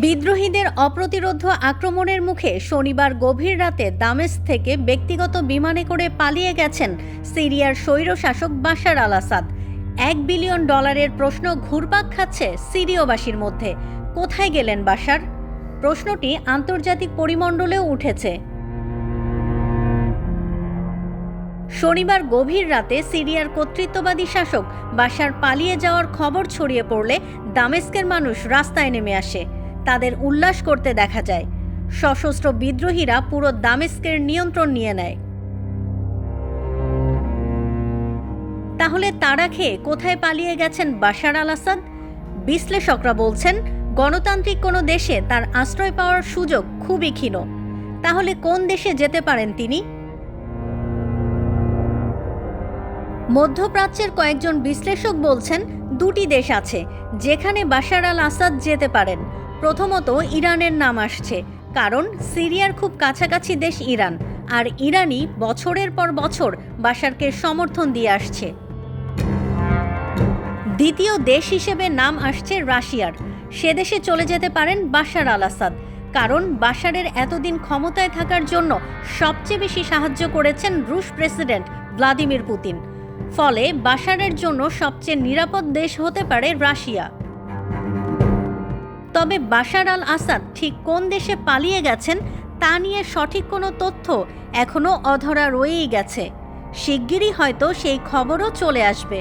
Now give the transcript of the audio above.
বিদ্রোহীদের অপ্রতিরোধ আক্রমণের মুখে শনিবার গভীর রাতে দামেস থেকে ব্যক্তিগত বিমানে করে পালিয়ে গেছেন সিরিয়ার স্বৈরশাসক বাশার আল আসাদ। এক বিলিয়ন ডলারের প্রশ্ন ঘুরপাক খাচ্ছে সিরীয়বাসীর মধ্যে। কোথায় গেলেন বাশার? প্রশ্নটি আন্তর্জাতিক পরিমণ্ডলেও উঠেছে। শনিবার গভীর রাতে সিরিয়ার কর্তৃত্ববাদী শাসক বাসার পালিয়ে যাওয়ার খবর ছড়িয়ে পড়লে দামেস্কের মানুষ রাস্তায় নেমে আসে। তাদের উল্লাস করতে দেখা যায়। সশস্ত্র বিদ্রোহীরা পুরো দামেস্কের নিয়ন্ত্রণ নিয়ে নেয়। তাহলে তারা খেয়ে কোথায় পালিয়ে গেছেন বাশার আল আসাদ? বিশ্লেষকরা বলছেন, গণতান্ত্রিক কোনো দেশে তার আশ্রয় পাওয়ার সুযোগ খুবই ক্ষীণ। তাহলে কোন দেশে যেতে পারেন তিনি? মধ্যপ্রাচ্যের কয়েকজন বিশ্লেষক বলছেন দুটি দেশ আছে, যেখানে বাশার আল আসাদ যেতে পারেন। প্রথমত ইরানের নাম আসছে, কারণ সিরিয়ার খুব কাছাকাছি দেশ ইরান, আর ইরানই বছরের পর বছর বাশারকে সমর্থন দিয়ে আসছে। দ্বিতীয় দেশ হিসেবে নাম আসছে রাশিয়ার, সে দেশে চলে যেতে পারেন বাশার আল আসাদ, কারণ বাশারের এতদিন ক্ষমতায় থাকার জন্য সবচেয়ে বেশি সাহায্য করেছেন রুশ প্রেসিডেন্ট ভ্লাদিমির পুতিন। ফলে বাশারের জন্য সবচেয়ে নিরাপদ দেশ হতে পারে রাশিয়া। তবে বাশার আল আসাদ ঠিক কোন দেশে পালিয়ে গেছেন তা নিয়ে সঠিক কোনো তথ্য এখনও অধরা রয়েই গেছে। শিগগিরই হয়তো সেই খবরও চলে আসবে।